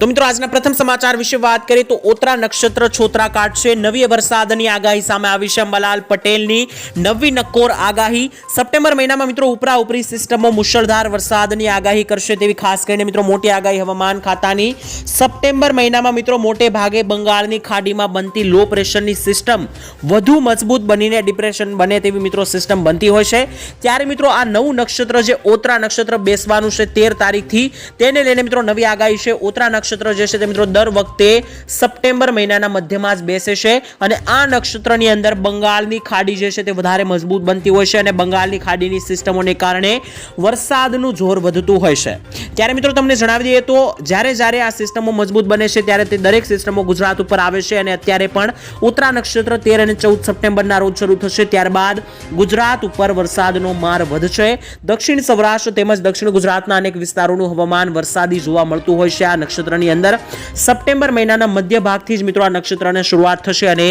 તો મિત્રો, આજના પ્રથમ સમાચાર વિશે વાત કરીએ તો ઓતરા નક્ષત્ર છોતરા કાઢશે નવી વરસાદની આગાહી સામે આવી છે. અંબાલાલ પટેલની નવી નક્કોર આગાહી. સપ્ટેમ્બર મહિનામાં મિત્રો ઉપરા ઉપરી સિસ્ટમો મુશળધાર વરસાદની આગાહી કરશે તેવી ખાસ કરીને મિત્રો, મોટી આગાહી હવામાન ખાતાની. સપ્ટેમ્બર મહિનામાં મિત્રો, મોટે ભાગે બંગાળની ખાડીમાં બનતી લો પ્રેશરની સિસ્ટમ વધુ મજબૂત બનીને ડિપ્રેશન બને તેવી મિત્રો સિસ્ટમ બનતી હોય છે. ત્યારે મિત્રો, આ નવું નક્ષત્ર જે ઓતરા નક્ષત્ર બેસવાનું છે તેર તારીખથી, તેને લઈને મિત્રો, નવી આગાહી છે. ઓતરા નક્ષત્ર જે છે તે મિત્રો દર વખતે સપ્ટેમ્બર મહિનાના મધ્યમાં જ બેસે છે અને આ નક્ષત્રની અંદર બંગાળની ખાડી જે છે તે વધારે મજબૂત બનતી હોય છે અને બંગાળની ખાડીની સિસ્ટમોને કારણે વરસાદનું જોર વધતું હોય છે. ત્યારે મિત્રો તમને જણાવી દઈએ તો જ્યારે જ્યારે આ સિસ્ટમો મજબૂત બને છે ત્યારે તે દરેક સિસ્ટમો ગુજરાત ઉપર આવે છે અને અત્યારે પણ ઉત્તરા નક્ષત્ર તેર અને ચૌદ સપ્ટેમ્બરના રોજ શરૂ થશે. ત્યારબાદ ગુજરાત ઉપર વરસાદનો માર વધશે. દક્ષિણ સૌરાષ્ટ્ર તેમજ દક્ષિણ ગુજરાતના અનેક વિસ્તારોનું હવામાન વરસાદી જોવા મળતું હોય છે. આ નક્ષત્રની અંદર સપ્ટેમ્બર મહિનાના મધ્ય ભાગથી જ મિત્રો આ નક્ષત્રને શરૂઆત થશે અને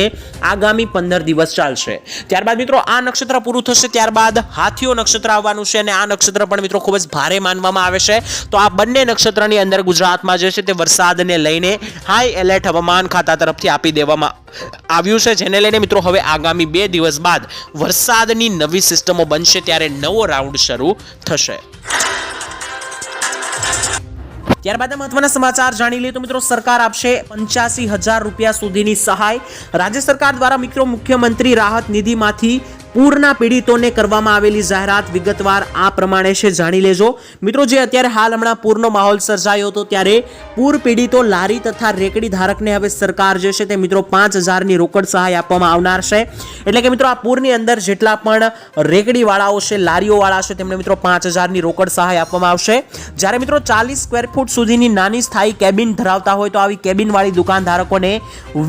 આગામી પંદર દિવસ ચાલશે. ત્યારબાદ મિત્રો આ નક્ષત્ર પૂરું થશે, ત્યારબાદ હાથીઓ નક્ષત્ર આવવાનું છે અને આ નક્ષત્ર પણ મિત્રો ખૂબ જ ભારે માનવામાં આવે છે. તો આ બંને નક્ષત્રની અંદર ગુજરાતમાં જે છે તે વરસાદને લઈને હાઈ એલર્ટ હવામાન ખાતા તરફથી આપી દેવામાં આવ્યું છે, જેને લઈને મિત્રો હવે આગામી બે દિવસ બાદ વરસાદની નવી સિસ્ટમો બનશે, ત્યારે નવો રાઉન્ડ શરૂ થશે. ત્યારબાદ મહત્વના સમાચાર જાણી લઈએ તો મિત્રો સરકાર આપશે પંચ્યાસી હજાર રૂપિયા સુધીની સહાય. રાજ્ય સરકાર દ્વારા મિત્રો મુખ્યમંત્રી રાહત નિધિમાંથી પૂરના પીડિતોને કરવામાં આવેલી જાહેરાત વિગતવાર આ પ્રમાણે છે, જાણી લેજો. મિત્રો, જે અત્યારે હાલ હમણાં પૂરનો માહોલ સર્જાયો હતો, ત્યારે પૂર પીડિતો લારી તથા રેકડી ધારકને હવે સરકાર જે છે તે મિત્રો પાંચ હજારની રોકડ સહાય આપવામાં આવનાર છે. એટલે કે મિત્રો, આ પૂરની અંદર જેટલા પણ રેકડીવાળાઓ છે, લારીઓવાળા છે, તેમને મિત્રો પાંચ હજારની રોકડ સહાય આપવામાં આવશે. જ્યારે મિત્રો ચાલીસ સ્ક્વેર ફૂટ સુધીની નાની સ્થાયી કેબિન ધરાવતા હોય, તો આવી કેબિનવાળી દુકાનધારકોને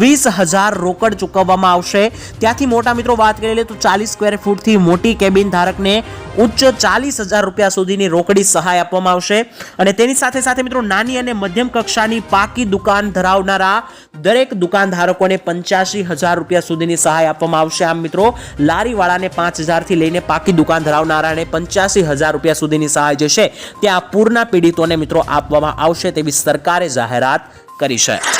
વીસ હજાર રોકડ ચૂકવવામાં આવશે. ત્યાંથી મોટા મિત્રો વાત કરી લે તો ચાલીસ સ્ક્વેર ફૂટથી મોટી કેબિન ધારકને ઉચ્ચ ચાલીસ હજાર રૂપિયા સુધીની રોકડી સહાય આપવામાં આવશે. અને તેની સાથે સાથે મિત્રો, નાની અને મધ્યમ કક્ષાની પાકી દુકાન ધરાવનારા દરેક દુકાનધારકોને પંચ્યાસી હજાર રૂપિયા સુધીની સહાય આપવામાં આવશે. આમ મિત્રો, લારીવાળાને પાંચ હજારથી લઈને પાકી દુકાન ધરાવનારાને પંચ્યાસી હજાર રૂપિયા સુધીની સહાય જે છે, તે આ પૂરના પીડિતોને મિત્રો આપવામાં આવશે તેવી સરકારે જાહેરાત કરી છે.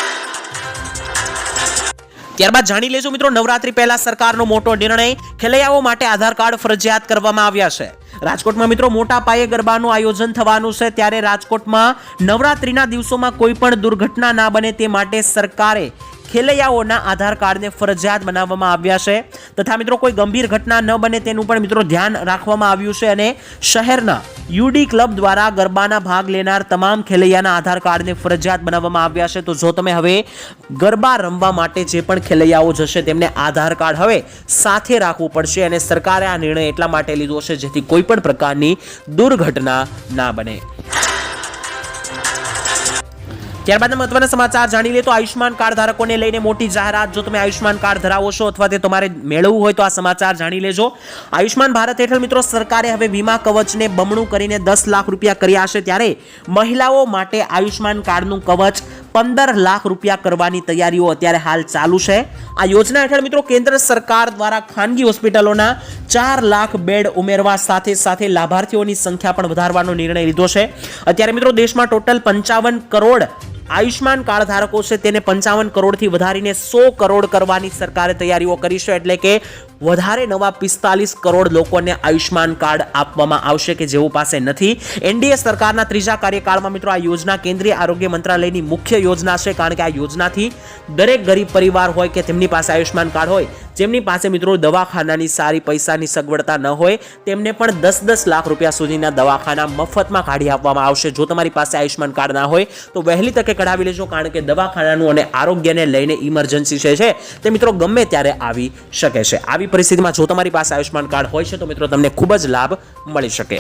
ત્યારબાદ જાણી લેજો મિત્રો, નવરાત્રી પહેલા સરકારનો મોટો નિર્ણય ખેલૈયાઓ માટે આધાર કાર્ડ ફરજિયાત કરવામાં આવ્યા છે. રાજકોટમાં મિત્રો, મોટા પાયે ગરબાનું આયોજન થવાનું છે, ત્યારે રાજકોટમાં નવરાત્રીના દિવસોમાં કોઈ પણ દુર્ઘટના ના બને તે માટે સરકારે ખેલૈયાઓના આધાર કાર્ડને ફરજિયાત બનાવવામાં આવ્યા છે. તથા મિત્રો, કોઈ ગંભીર ઘટના ન બને તેનું પણ મિત્રો ધ્યાન રાખવામાં આવ્યું છે અને શહેરના યુડી ક્લબ દ્વારા ગરબાના ભાગ લેનાર તમામ ખેલૈયાના આધાર કાર્ડને ફરજિયાત બનાવવામાં આવ્યા છે. તો જો તમે હવે ગરબા રમવા માટે જે પણ ખેલૈયાઓ જશે, તેમને આધાર કાર્ડ હવે સાથે રાખવું પડશે અને સરકારે આ નિર્ણય એટલા માટે લીધો છે જેથી કોઈ પણ પ્રકારની દુર્ઘટના ના બને. ત્યારબાદ મહત્વના સમાચાર જાણી લે તો આયુષ્માન કાર્ડ ધારકોને લઈને મોટી જાહેરાત. જો તમે આયુષ્માન કાર્ડ ધરાવો છો અથવા તે તમારે મેળવવું હોય તો આ સમાચાર જાણી લેજો. આયુષ્માન ભારત હેઠળ મિત્રો સરકારે હવે વીમા કવચને બમણું કરીને દસ લાખ રૂપિયા કર્યા છે ત્યારે મહિલાઓ માટે આયુષ્માન કાર્ડનું કવચ પંદર લાખ રૂપિયા કરવાની તૈયારીઓ અત્યારે હાલ ચાલુ છે. આ યોજના હેઠળ મિત્રો કેન્દ્ર સરકાર દ્વારા ખાનગી હોસ્પિટલોના ચાર લાખ બેડ ઉમેરવા સાથે સાથે લાભાર્થીઓની સંખ્યા પણ વધારવાનો નિર્ણય લીધો છે. અત્યારે મિત્રો દેશમાં ટોટલ પંચાવન કરોડ આયુષ્માન કાર્ડ ધારકો છે તેને પંચાવન કરોડથી વધારીને સો કરોડ કરવાની સરકારે તૈયારીઓ કરી છે. એટલે કે વધારે નવા પિસ્તાલીસ કરોડ લોકોને આયુષ્માન કાર્ડ આપવામાં આવશે કે જેઓ પાસે નથી. એનડીએ સરકારના ત્રીજા કાર્યકાળમાં મિત્રો આ યોજના કેન્દ્રીય આરોગ્ય મંત્રાલયની મુખ્ય યોજના છે કારણ કે આ યોજનાથી દરેક ગરીબ પરિવાર હોય કે તેમની પાસે આયુષ્માન કાર્ડ હોય, જેમની પાસે મિત્રો દવાખાનાની સારી પૈસાની સગવડતા ન હોય, તેમને પણ દસ દસ લાખ રૂપિયા સુધીના દવાખાના મફતમાં કાઢી આપવામાં આવશે. જો તમારી પાસે આયુષ્માન કાર્ડ ના હોય, તો વહેલી તકે કઢાવી લેજો કારણ કે દવાખાનાનું અને આરોગ્યને લઈને ઇમરજન્સી છે, તે મિત્રો ગમે ત્યારે આવી શકે છે. આવી પરિસ્થિતિમાં જો તમારી પાસે આયુષ્માન કાર્ડ હોય છે તો મિત્રો તમને ખૂબ જ લાભ મળી શકે.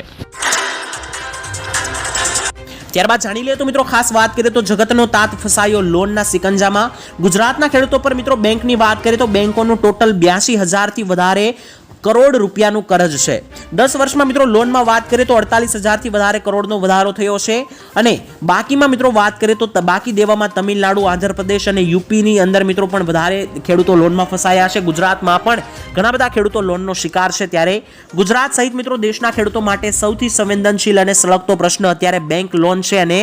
ત્યારબાદ જાણી લઈએ તો મિત્રો ખાસ વાત કરીએ તો જગતનો તાત ફસાયો લોનના સિકંજામાં. ગુજરાતના ખેડૂતો પર મિત્રો બેંકની વાત કરીએ તો બેંકોનું ટોટલ બ્યાસી હજારથી વધારે કરોડ રૂપિયાનું કરજ છે. દસ વર્ષમાં મિત્રો લોનમાં વાત કરીએ તો અડતાલીસ હજારથી વધારે કરોડનો વધારો થયો છે. અને બાકીમાં મિત્રો વાત કરીએ તો બાકી દેવામાં તમિલનાડુ, આંધ્રપ્રદેશ અને યુપીની અંદર મિત્રો પણ વધારે ખેડૂતો લોનમાં ફસાયા છે. ગુજરાતમાં પણ ઘણા બધા ખેડૂતો લોનનો શિકાર છે ત્યારે ગુજરાત સહિત મિત્રો દેશના ખેડૂતો માટે સૌથી સંવેદનશીલ અને સળગતો પ્રશ્ન અત્યારે બેંક લોન છે અને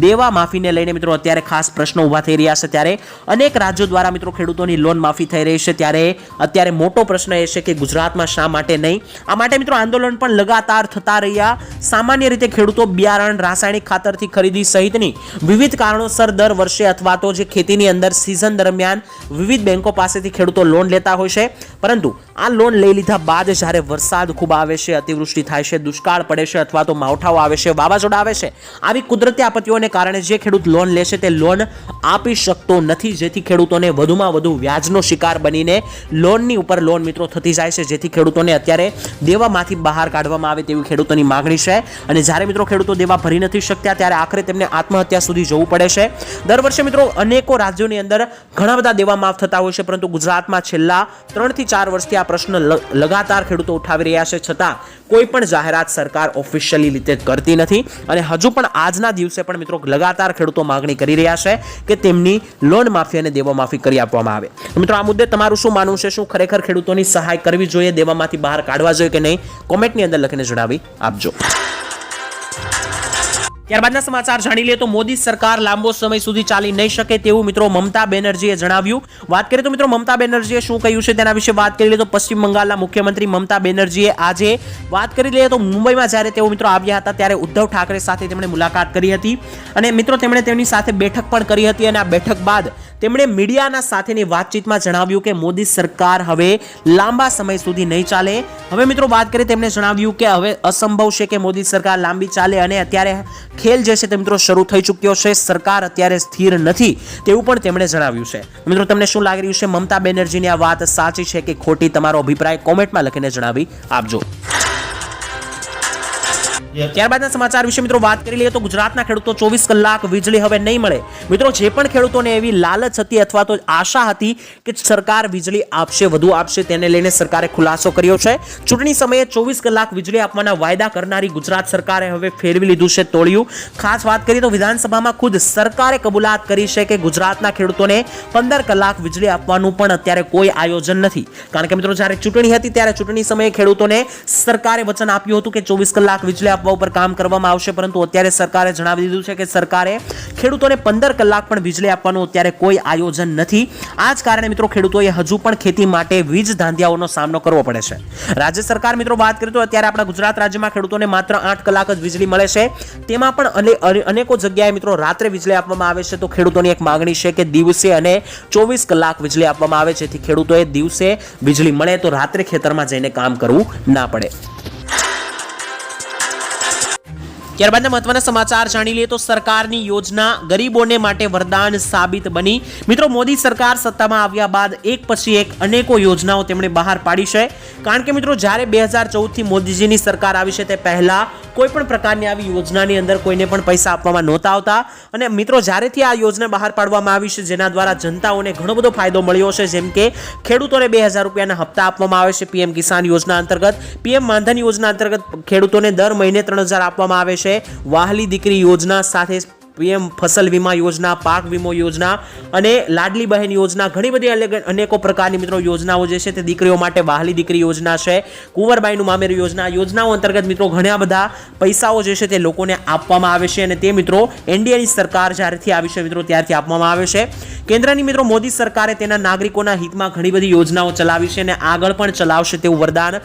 દેવા માફીને લઈને મિત્રો અત્યારે ખાસ પ્રશ્નો ઊભા થઈ રહ્યા છે ત્યારે અનેક રાજ્યો દ્વારા મિત્રો ખેડૂતોની લોન માફી થઈ રહી છે. ત્યારે અત્યારે મોટો પ્રશ્ન એ છે કે ગુજરાતમાં શા માટે નહીં? આ માટે મિત્રો આંદોલન પણ લગાતાર થતા રહ્યા. સામાન્ય રીતે ખેડૂતો બિયારણ રાસાયણિક ખાતરથી ખરીદી સહિતની વિવિધ કારણોસર દર વર્ષે અથવા તો જે ખેતીની અંદર સિઝન દરમિયાન વિવિધ બેંકો પાસેથી ખેડૂતો લોન લેતા હોય છે. પરંતુ આ લોન લઈ લીધા બાદ જ્યારે વરસાદ ખૂબ આવે છે, અતિવૃષ્ટિ થાય છે, દુષ્કાળ પડે છે અથવા તો માવઠાઓ આવે છે, વાવાઝોડા આવે છે, આવી કુદરતી આપત્તિઓને કારણે જે ખેડૂત લોન લેશે તે લોન આપી શકતો નથી. જેથી ખેડૂતોને વધુમાં વધુ વ્યાજનો શિકાર બનીને લોનની ઉપર લોન મિત્રો થતી જાય છે. જેથી ખેડૂતોને અત્યારે દેવામાંથી બહાર કાઢવામાં આવે તેવી ખેડૂતોની માગણી છે. અને જ્યારે મિત્રો ખેડૂતો દેવા ભરી નથી શકતા, ત્યારે આખરે તેમને આત્મહત્યા સુધી જવું પડે છે. દર વર્ષે મિત્રો અનેકો રાજ્યોની અંદર ઘણા બધા દેવા માફ થતા હોય છે, પરંતુ ગુજરાતમાં છેલ્લા ત્રણથી ચાર વર્ષથી આ પ્રશ્ન લગાતાર ખેડૂતો ઉઠાવી રહ્યા છે. છતાં કોઈ પણ જાહેરાત સરકાર ઓફિશિયલી રીતે કરતી નથી. અને હજુ પણ આજના દિવસે પણ મિત્રો લગાતાર ખેડૂતો માગણી કરી રહ્યા છે કે તેમની લોન માફી અને દેવા માફી કરી આપવામાં આવે. મિત્રો, આ મુદ્દે તમારું શું માનવું છે? શું ખરેખર ખેડૂતોની સહાય કરવી જોઈએ? દેવામાંથી બહાર કાઢવા જોઈએ કે નહીં, કોમેન્ટની અંદર લખીને જણાવી આપજો. ત્યારબાદના સમાચાર જાણી લઈએ તો મોદી સરકાર લાંબો સમય સુધી ચાલી નહીં શકે તેવું મિત્રો મમતા બેનર્જીએ જણાવ્યું. વાત કરીએ તો મિત્રો મમતા બેનર્જીએ શું કહ્યું છે તેના વિશે વાત કરી લઈએ તો પશ્ચિમ બંગાળના મુખ્યમંત્રી મમતા બેનર્જીએ આજે વાત કરી લઈએ તો મુંબઈમાં જ્યારે તેઓ મિત્રો આવ્યા હતા ત્યારે ઉદ્ધવ ઠાકરે સાથે તેમણે મુલાકાત કરી હતી. અને મિત્રો તેમણે તેમની સાથે બેઠક પણ કરી હતી અને આ બેઠક બાદ તેમણે મીડિયાના સાથેની વાતચીતમાં જણાવ્યું કે મોદી સરકાર હવે લાંબા સમય સુધી નહીં ચાલે. હવે મિત્રો વાત કરીએ તેમણે જણાવ્યું કે હવે અસંભવ છે કે મોદી સરકાર લાંબી ચાલે અને અત્યારે ખેલ જે છે તે મિત્રો શરૂ થઈ ચૂક્યો છે. સરકાર અત્યારે સ્થિર નથી તેવું પણ તેમણે જણાવ્યું છે. મિત્રો તમને શું લાગી રહ્યું છે? મમતા બેનર્જીની આ વાત સાચી છે કે ખોટી? તમારો અભિપ્રાય કોમેન્ટમાં લખીને જણાવી આપજો. ત્યારબાદના સમાચાર વિશે મિત્રો વાત કરી લઈએ તો ગુજરાતના ખેડૂતો ચોવીસ કલાક વીજળી હવે નહીં મળે. મિત્રો, જે પણ ખેડૂતોને એવી લાલચ હતી અથવા તો આશા હતી કે સરકાર વીજળી આપશે, વધુ આપશે, તેને લઈને સરકારે ખુલાસો કર્યો છે. ચૂંટણી સમયે ચોવીસ કલાક વીજળી આપવાના વાયદા કરનારી ગુજરાત સરકારે હવે ફેરવી લીધું છે તોળિયું. ખાસ વાત કરીએ તો વિધાનસભામાં ખુદ સરકારે કબૂલાત કરી છે કે ગુજરાતના ખેડૂતોને પંદર કલાક વીજળી આપવાનું પણ અત્યારે કોઈ આયોજન નથી. કારણ કે મિત્રો, જ્યારે ચૂંટણી હતી, ત્યારે ચૂંટણી સમયે ખેડૂતોને સરકારે વચન આપ્યું હતું કે ચોવીસ કલાક વીજળી આપવા ઉપર કામ કરવામાં આવશે, પરંતુ અત્યારે સરકારે જણાવી દીધું છે કે સરકારે ખેડૂતોને પંદર કલાક પણ વીજળી આપવાનું અત્યારે કોઈ આયોજન નથી. આ જ કારણે મિત્રો ખેડૂતોએ હજુ પણ ખેતી માટે વીજ ધાંધિયાઓનો સામનો કરવો પડે છે. રાજ્ય સરકાર મિત્રો વાત કરીએ તો અત્યારે આપણા ગુજરાત રાજ્યમાં ખેડૂતોને માત્ર આઠ કલાક જ વીજળી મળે છે. તેમાં પણ અને- અને- અનેકો જગ્યાએ મિત્રો રાત્રે વીજળી આપવામાં આવે છે. તો ખેડૂતોની એક માગણી છે કે દિવસે અને ચોવીસ કલાક વીજળી આપવામાં આવે, જેથી ખેડૂતોએ દિવસે વીજળી મળે તો રાત્રે ખેતરમાં જઈને કામ કરવું ના પડે. ત્યારબાદના મહત્વના સમાચાર જાણી લઈએ તો સરકારની યોજના ગરીબોને માટે વરદાન સાબિત બની. મિત્રો, મોદી સરકાર સત્તામાં આવ્યા બાદ એક પછી એક અનેકો યોજનાઓ તેમણે બહાર પાડી છે. કારણ કે મિત્રો, જ્યારે બે હજાર ચૌદથી મોદીજીની સરકાર આવી છે તે પહેલાં કોઈ પણ પ્રકારની આવી યોજનાની અંદર કોઈને પણ પૈસા આપવામાં નહોતા આવતા. અને મિત્રો, જ્યારેથી આ યોજના બહાર પાડવામાં આવી છે, જેના દ્વારા જનતાઓને ઘણો બધો ફાયદો મળ્યો છે જેમ કે ખેડૂતોને બે હજાર રૂપિયાના હપ્તા આપવામાં આવે છે, પીએમ કિસાન યોજના અંતર્ગત. પીએમ માનધન યોજના અંતર્ગત ખેડૂતોને દર મહિને ત્રણ હજાર આપવામાં આવે છે. વાહલી દીકરી યોજના સાથે પીએમ ફસલ વીમા યોજના, પાક વીમો યોજના અને લાડલી બહેન યોજના, ઘણી બધી અલગ અનેકો પ્રકારની મિત્રો યોજનાઓ જે છે તે દીકરીઓ માટે વહાલી દીકરી યોજના છે, કુંવરબાઈનું મામેરું યોજના, યોજનાઓ અંતર્ગત મિત્રો ઘણા બધા પૈસાઓ જે છે તે લોકોને આપવામાં આવે છે અને તે મિત્રો એનડીએની સરકાર જ્યારથી આવી છે મિત્રો ત્યારથી આપવામાં આવે છે. કેન્દ્રની મિત્રો મોદી સરકારે તેના નાગરિકોના હિતમાં ઘણી બધી યોજનાઓ ચલાવી છે અને આગળ પણ ચલાવશે તેવું વરદાન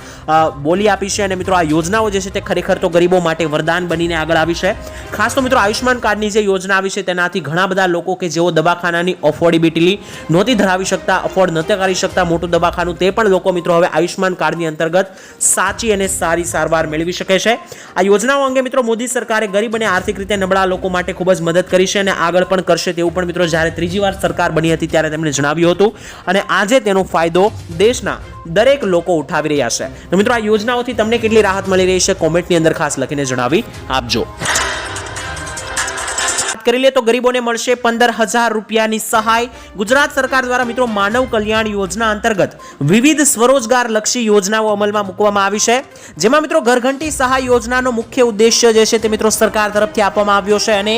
બોલી આપી છે અને મિત્રો આ યોજનાઓ જે છે તે ખરેખર તો ગરીબો માટે વરદાન બનીને આગળ આવી છે. ખાસ તો મિત્રો આયુષ્યમાન કાર્ડની જે યોજના છે તેનાથી ઘણા બધા લોકો કે જેઓ દવાખાનાની અફોર્ડેબિલિટી નહોતી ધરાવી શકતા અફોર્ડ નહોતા કરી શકતા મોટું દવાખાનું, તે પણ લોકો મિત્રો હવે આયુષ્યમાન કાર્ડની અંતર્ગત સાચી અને સારી સારવાર મેળવી શકે છે. આ યોજનાઓ અંગે મિત્રો મોદી સરકારે ગરીબ અને આર્થિક રીતે નબળા લોકો માટે ખૂબ જ મદદ કરી છે અને આગળ પણ કરશે તેવું પણ મિત્રો જ્યારે ત્રીજી વાર સરકાર બની હતી ત્યારે તેમણે જણાવ્યું હતું. અને આજે તેનો ફાયદો દેશના દરેક લોકો ઉઠાવી રહ્યા છે. તો મિત્રો આ યોજનાઓથી તમને કેટલી રાહત મળી રહી છે? કોમેન્ટની અંદર ખાસ લખીને જણાવી આપજો. કરી લે તો ગરીબોને મળશે પંદર હજાર રૂપિયાની સહાય. ગુજરાત સરકાર દ્વારા મિત્રો માનવ કલ્યાણ યોજના અંતર્ગત વિવિધ સ્વરોજગાર લક્ષી યોજનાઓ અમલમાં મૂકવામાં આવી છે. જેમાં મિત્રો ઘરઘંટી સહાય યોજનાનો મુખ્ય ઉદ્દેશ્ય જે છે તે મિત્રો સરકાર તરફથી આપવામાં આવ્યો છે અને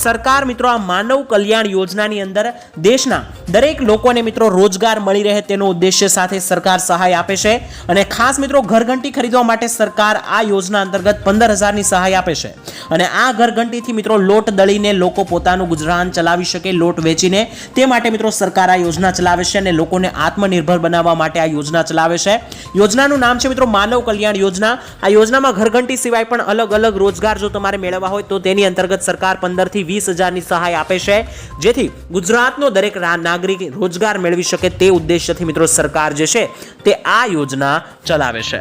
સરકાર મિત્રો આ માનવ કલ્યાણ યોજનાની અંદર દેશના દરેક લોકોને મિત્રો રોજગાર મળી રહે તેનો ઉદ્દેશ્ય સાથે સરકાર સહાય આપે છે અને ખાસ મિત્રો ઘરઘંટી ખરીદવા માટે સરકાર આ યોજના અંતર્ગત પંદર હજારની સહાય આપે છે. અને આ ઘરઘંટીથી મિત્રો લોટ દળીને લોકો પોતાનું ગુજરાન ચલાવી શકે, લોટ વેચીને. તે માટે મિત્રો સરકાર આ યોજના ચલાવે છે અને લોકોને આત્મનિર્ભર બનાવવા માટે આ યોજના ચલાવે છે. યોજનાનું નામ છે મિત્રો માનવ કલ્યાણ યોજના. આ યોજનામાં ઘરઘંટી સિવાય પણ અલગ અલગ રોજગાર જો તમારે મેળવવા હોય તો તેની અંતર્ગત સરકાર પંદરથી વીસ હજારની સહાય આપે છે. જેથી ગુજરાતનો દરેક નાગરિક રોજગાર મેળવી શકે તે ઉદ્દેશ્યથી મિત્રો સરકાર જે છે તે આ યોજના ચલાવે છે.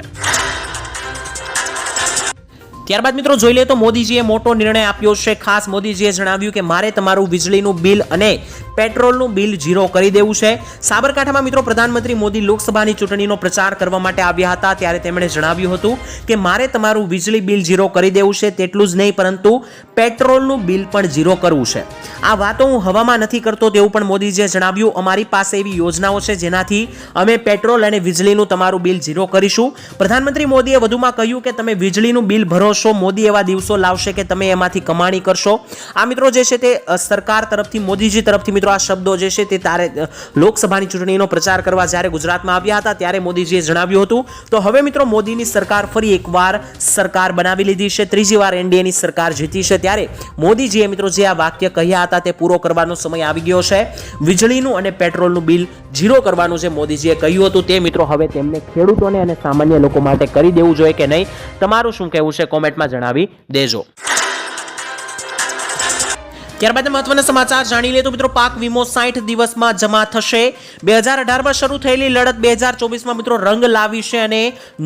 ત્યારબાદ મિત્રો જોઈ લઈએ તો મોદીજીએ મોટો નિર્ણય આપ્યો છે. ખાસ મોદીજીએ જણાવ્યું કે મારે તમારું વીજળીનું બિલ અને પેટ્રોલનું બિલ ઝીરો કરી દેવું છે. સાબરકાંઠામાં મિત્રો પ્રધાનમંત્રી મોદી લોકસભાની ચૂંટણીનો પ્રચાર કરવા માટે આવ્યા હતા ત્યારે તેમણે જણાવ્યું હતું કે મારે તમારું વીજળી બિલ ઝીરો કરી દેવું છે તેટલું જ નહીં, પરંતુ પેટ્રોલનું બિલ પણ ઝીરો કરવું છે. આ વાતો હું હવામાં નથી કરતો તેવું પણ મોદીજીએ જણાવ્યું. અમારી પાસે એવી યોજનાઓ છે જેનાથી અમે પેટ્રોલ અને વીજળીનું તમારું બિલ ઝીરો કરીશું. પ્રધાનમંત્રી મોદીએ વધુમાં કહ્યું કે તમે વીજળીનું બિલ ભરો છો મોદી એવા દિવસો લાવશે કે તમે એમાંથી કમાણી કરશો. આ મિત્રો જે છે તે સરકાર તરફથી, મોદીજી તરફથી મિત્રો આ શબ્દો જે છે તે તારે લોકસભાની ચૂંટણીનો પ્રચાર કરવા જ્યારે ગુજરાતમાં આવ્યા હતા, ત્યારે મોદીજીએ જણાવ્યું હતું, તો હવે મિત્રો મોદીની સરકાર ફરી એકવાર સરકાર બનાવી લીધી છે, ત્રીજી વાર એનડીએની સરકાર જીતી છે. ત્યારે મોદીજીએ મિત્રો જે આ વાક્ય કહ્યા હતા તે પૂરો કરવાનો સમય આવી ગયો છે. વીજળીનું અને પેટ્રોલનું બિલ ઝીરો કરવાનું જે મોદીજીએ કહ્યું હતું તે મિત્રો હવે તેમને ખેડૂતોને અને સામાન્ય લોકો માટે કરી દેવું જોઈએ કે નહીં? તમારું શું કહેવું છે? કોમેન્ટમાં જણાવી દેજો. ત્યારબાદ મહત્વના સમાચાર જાણી લે તો મિત્રો પાક વીમો સાઠ દિવસમાં જમા થશે. બે હજાર અઢારમાં શરૂ થયેલી લડત બે હજાર ચોવીસમાં મિત્રો રંગ લાવી છે અને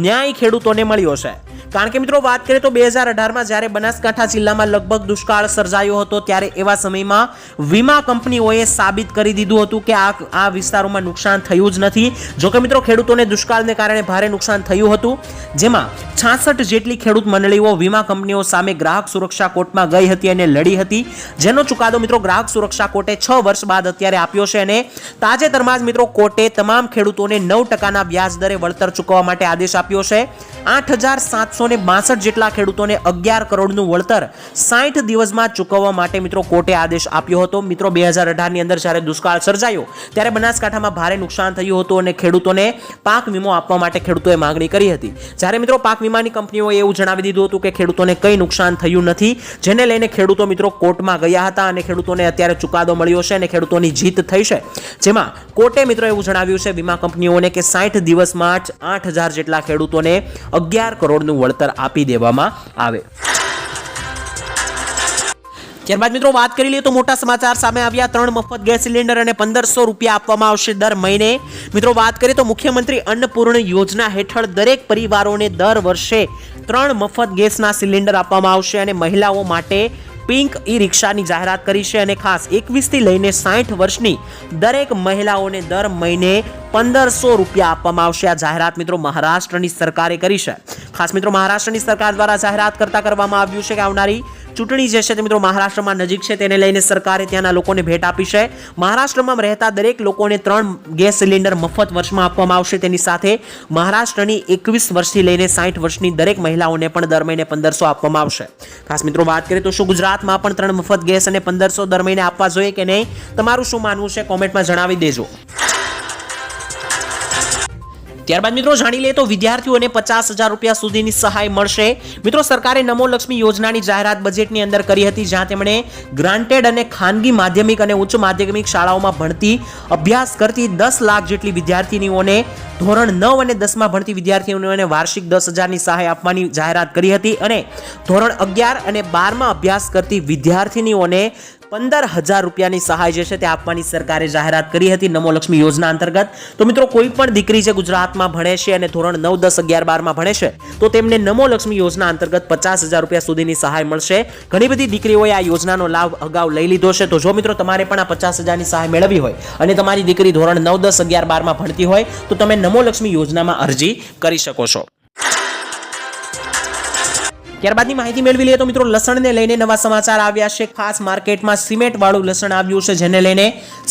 ન્યાય ખેડૂતોને મળ્યો છે. કારણ કે મિત્રો, વાત કરીએ તો બે હજાર અઢારમાં જ્યારે બનાસકાંઠા જિલ્લામાં લગભગ દુષ્કાળ સર્જાયો હતો, ત્યારે એવા સમયમાં વીમા કંપનીઓએ સાબિત કરી દીધું હતું કે આ આ વિસ્તારોમાં નુકસાન થયું જ નથી. જોકે મિત્રો, ખેડૂતોને દુષ્કાળને કારણે ભારે નુકસાન થયું હતું. જેમાં છાસઠ જેટલી ખેડૂત મંડળીઓ વીમા કંપનીઓ સામે ગ્રાહક સુરક્ષા કોર્ટમાં ગઈ હતી અને લડી હતી. જેનો ચુકાદો મિત્રો, ગ્રાહક સુરક્ષા કોર્ટે છ વર્ષ બાદ અત્યારે આપ્યો છે અને તાજેતરમાં જ મિત્રો, કોર્ટે તમામ ખેડૂતોને નવ ટકાના વ્યાજ દરે વળતર ચૂકવવા માટે આદેશ આપ્યો છે. આઠ હજાર સાતસો ને બાસઠ જેટલા ખેડૂતોને અગિયાર કરોડનું વળતર સાઠ દિવસમાં ચૂકવવા માટે મિત્રો કોર્ટે આદેશ આપ્યો હતો. મિત્રો, બે હજાર અઢારની અંદર જ્યારે દુષ્કાળ સર્જાયો, ત્યારે બનાસકાંઠામાં ભારે નુકસાન થયું હતું અને ખેડૂતોને પાક વીમો આપવા માટે ખેડૂતોએ માંગણી કરી હતી. જ્યારે મિત્રો, પાક વીમાની કંપનીઓએ એવું જણાવી દીધું હતું કે ખેડૂતોને કંઈ નુકસાન થયું નથી, જેને લઈને ખેડૂતો મિત્રો કોર્ટમાં ગયા હતા અને ખેડૂતોને અત્યારે ચુકાદો મળ્યો છે અને ખેડૂતોની જીત થઈ છે. જેમાં કોર્ટે મિત્રો એવું જણાવ્યું છે, વીમા કંપનીઓને કે સાઠ દિવસમાં જ આઠ હજાર જેટલા ખેડૂતોને અગિયાર કરોડનું વળતર આપી દેવામાં આવે. ત્યારબાદ મિત્રો વાત કરી લઈએ તો મોટા સમાચાર સામે આવ્યા. ત્રણ મફત ગેસ સિલિન્ડર અને પંદરસો રૂપિયા આપવામાં આવશે દર મહિને. મિત્રો વાત કરીએ તો મુખ્યમંત્રી અન્નપૂર્ણ યોજના હેઠળ દરેક પરિવારોને દર વર્ષે ત્રણ મફત ગેસના સિલિન્ડર આપવામાં આવશે અને મહિલાઓ માટે પિંક ઈ રિક્ષાની જાહેરાત કરી છે અને ખાસ એકવીસથી લઈને સાઠ વર્ષની દરેક મહિલાઓને દર મહિને પંદરસો રૂપિયા આપવામાં આવશે. આ જાહેરાત મિત્રો મહારાષ્ટ્રની સરકારે કરી છે. ખાસ મિત્રો મહારાષ્ટ્રની સરકાર દ્વારા જાહેરાત કરતા કરવામાં આવ્યું છે કે આવનારી ચૂંટણી જે છે તે મિત્રો મહારાષ્ટ્રમાં નજીક છે, તેને લઈને સરકારે ત્યાંના લોકોને ભેટ આપી છે. મહારાષ્ટ્રમાં રહેતા દરેક લોકોને ત્રણ ગેસ સિલિન્ડર મફત વર્ષમાં આપવામાં આવશે. તેની સાથે મહારાષ્ટ્રની એકવીસ વર્ષથી લઈને સાઠ વર્ષની દરેક મહિલાઓને પણ દર મહિને પંદરસો આપવામાં આવશે. ખાસ મિત્રો વાત કરીએ તો શું ગુજરાતમાં પણ ત્રણ મફત ગેસ અને પંદરસો દર મહિને આપવા જોઈએ કે નહીં? તમારું શું માનવું છે? કોમેન્ટમાં જણાવી દેજો. ત્યારબાદ મિત્રો જાણી લઈએ તો વિદ્યાર્થીઓને પચાસ હજાર રૂપિયા સુધીની સહાય મળશે. મિત્રો સરકારે નમો લક્ષ્મી યોજનાની જાહેરાત બજેટની અંદર કરી હતી, જ્યાં તેમણે ગ્રાન્ટેડ અને ખાનગી માધ્યમિક અને ઉચ્ચ માધ્યમિક શાળાઓમાં ભણતી, અભ્યાસ કરતી દસ લાખ જેટલી વિદ્યાર્થીનીઓને ધોરણ નવ અને દસમાં ભણતી વિદ્યાર્થીઓને વાર્ષિક દસ હજારની સહાય આપવાની જાહેરાત કરી હતી અને ધોરણ અગિયાર અને બારમાં અભ્યાસ કરતી વિદ્યાર્થીનીઓને પંદર હજાર રૂપિયાની સહાય જે છે તે આપવાની સરકારે જાહેરાત કરી હતી નમો લક્ષ્મી યોજના અંતર્ગત. તો મિત્રો, કોઈ પણ દીકરી જે ગુજરાતમાં ભણે છે અને ધોરણ નવ, દસ, અગિયાર, બારમાં ભણે છે, તો તેમને નમો લક્ષ્મી યોજના અંતર્ગત પચાસ હજાર રૂપિયા સુધીની સહાય મળશે. ઘણી બધી દીકરીઓએ આ યોજનાનો લાભ અગાઉ લઈ લીધો છે. તો જો મિત્રો, તમારે પણ આ પચાસ હજારની સહાય મેળવી હોય અને તમારી દીકરી ધોરણ નવ, દસ, અગિયાર, બારમાં ભણતી હોય, તો તમે નમો લક્ષ્મી યોજનામાં અરજી કરી શકો છો. ત્યારબાદની માહિતી મેળવી લઈએ તો મિત્રો લસણને લઈને નવા સમાચાર આવ્યા છે. ખાસ માર્કેટમાં સિમેન્ટવાળું લસણ આવ્યું છે, જેને લઈને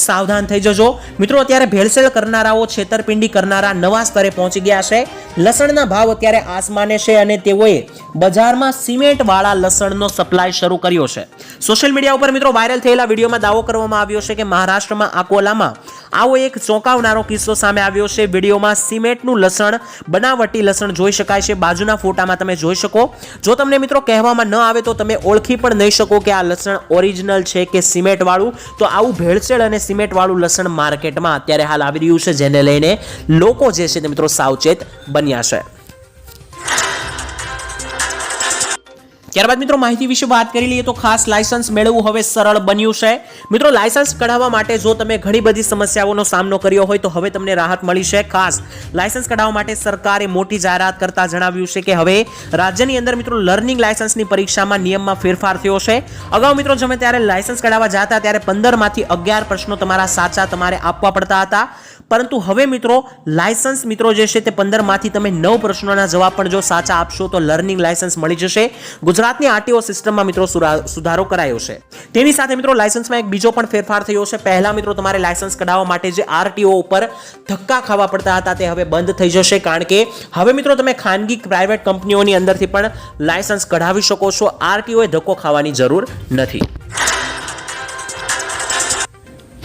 સાવધાન થઈ જજો. મિત્રો, અત્યારે ભેળસેળ કરનારાઓ, છેતરપિંડી કરનારા નવા સ્તરે પહોંચી ગયા છે. લસણના ભાવ અત્યારે આસમાને છે અને તેઓએ બજારમાં સિમેન્ટવાળા લસણનો સપ્લાય શરૂ કર્યો છે. સોશિયલ મીડિયા ઉપર મિત્રો વાયરલ થયેલા વિડીયોમાં દાવો કરવામાં આવ્યો છે કે મહારાષ્ટ્રમાં અકોલામાં આવો એક ચોંકાવનારો કિસ્સો સામે આવ્યો છે. વિડીયોમાં સિમેન્ટનું લસણ, બનાવટી લસણ જોઈ શકાય છે. બાજુના ફોટામાં તમે જોઈ શકો. જો તમને મિત્રો કહેવામાં ન આવે તો તમે ઓળખી પણ નહીં શકો કે આ લસણ ઓરિજિનલ છે કે સિમેન્ટવાળું. તો આવું ભેળસેળ અને સિમેન્ટવાળું લસણ માર્કેટમાં અત્યારે હાલ આવી રહ્યું છે, જેને લઈને લોકો જે છે તે મિત્રો સાવચેત બન્યા છે. ત્યારબાદ મિત્રો માહિતી વિશે વાત કરી લઈએ તો ખાસ લાયસન્સ મેળવવું હવે સરળ બન્યું છે. મિત્રો લાયસન્સ કઢાવવા માટે જો તમે ઘણી બધી સમસ્યાઓનો સામનો કર્યો હોય તો હવે તમને રાહત મળી છે. ખાસ લાયસન્સ કઢાવવા માટે સરકારે મોટી જાહેરાત કરતા જણાવ્યું છે કે હવે રાજ્યની અંદર મિત્રો લર્નિંગ લાયસન્સની પરીક્ષામાં નિયમમાં ફેરફાર થયો છે. અગાઉ મિત્રો જમે ત્યારે લાયસન્સ કઢાવવા જતા ત્યારે પંદરમાંથી અગિયાર પ્રશ્નો તમારા સાચા તમારે આપવા પડતા હતા. પરંતુ હવે મિત્રો લાયસન્સ મિત્રો જે છે તે પંદરમાંથી તમે નવ પ્રશ્નોના જવાબ પણ જો સાચા આપશો તો લર્નિંગ લાયસન્સ મળી જશે. ગુજરાતની આરટીઓ સિસ્ટમમાં મિત્રો સુધારો કરાયો છે. તેની સાથે મિત્રો લાયસન્સમાં એક બીજો પણ ફેરફાર થયો છે. પહેલાં મિત્રો તમારે લાયસન્સ કઢાવવા માટે જે આરટીઓ ઉપર ધક્કા ખાવા પડતા હતા તે હવે બંધ થઈ જશે કારણ કે હવે મિત્રો તમે ખાનગી પ્રાઇવેટ કંપનીઓની અંદરથી પણ લાયસન્સ કઢાવી શકો છો. આરટીઓએ ધક્કો ખાવાની જરૂર નથી.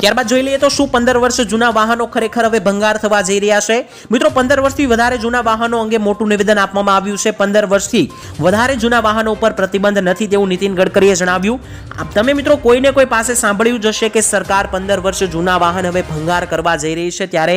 ત્યારબાદ જોઈ લઈએ તો શું પંદર વર્ષ જૂના વાહનો ખરેખર હવે ભંગાર થવા જઈ રહ્યા છે? મિત્રો, પંદર વર્ષથી વધારે જૂના વાહનો અંગે મોટું નિવેદન આપવામાં આવ્યું છે. પંદર વર્ષથી વધારે જૂના વાહનો ઉપર પ્રતિબંધ નથી તેવું નીતિન ગડકરીએ જણાવ્યું. તમે મિત્રો કોઈને કોઈ પાસે સાંભળ્યું જ હશે કે સરકાર પંદર વર્ષ જૂના વાહન હવે ભંગાર કરવા જઈ રહી છે ત્યારે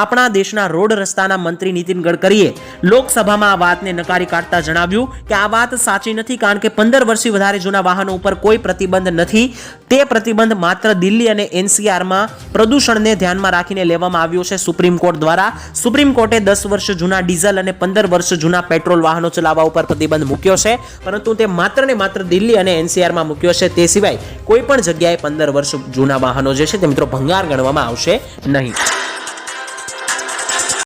આપણા દેશના રોડ રસ્તાના મંત્રી નીતિન ગડકરીએ લોકસભામાં આ વાતને નકારી કાઢતા જણાવ્યું કે આ વાત સાચી નથી કારણ કે પંદર વર્ષથી વધારે જૂના વાહનો ઉપર કોઈ પ્રતિબંધ નથી. તે પ્રતિબંધ માત્ર દિલ્હી અને એનસીઆરમાં પ્રદૂષણને ધ્યાનમાં રાખીને લેવામાં આવ્યો છે. સુપ્રીમ કોર્ટ દ્વારા સુપ્રીમ કોર્ટે દસ વર્ષ જૂના ડીઝલ અને પંદર વર્ષ જૂના પેટ્રોલ વાહનો ચલાવવા ઉપર પ્રતિબંધ મૂક્યો છે. પરંતુ તે માત્ર ને માત્ર દિલ્હી અને એનસીઆરમાં મૂક્યો છે. તે સિવાય કોઈ પણ જગ્યાએ પંદર વર્ષ જૂના વાહનો જે છે તે મિત્રો ભંગાર ગણવામાં આવશે નહીં.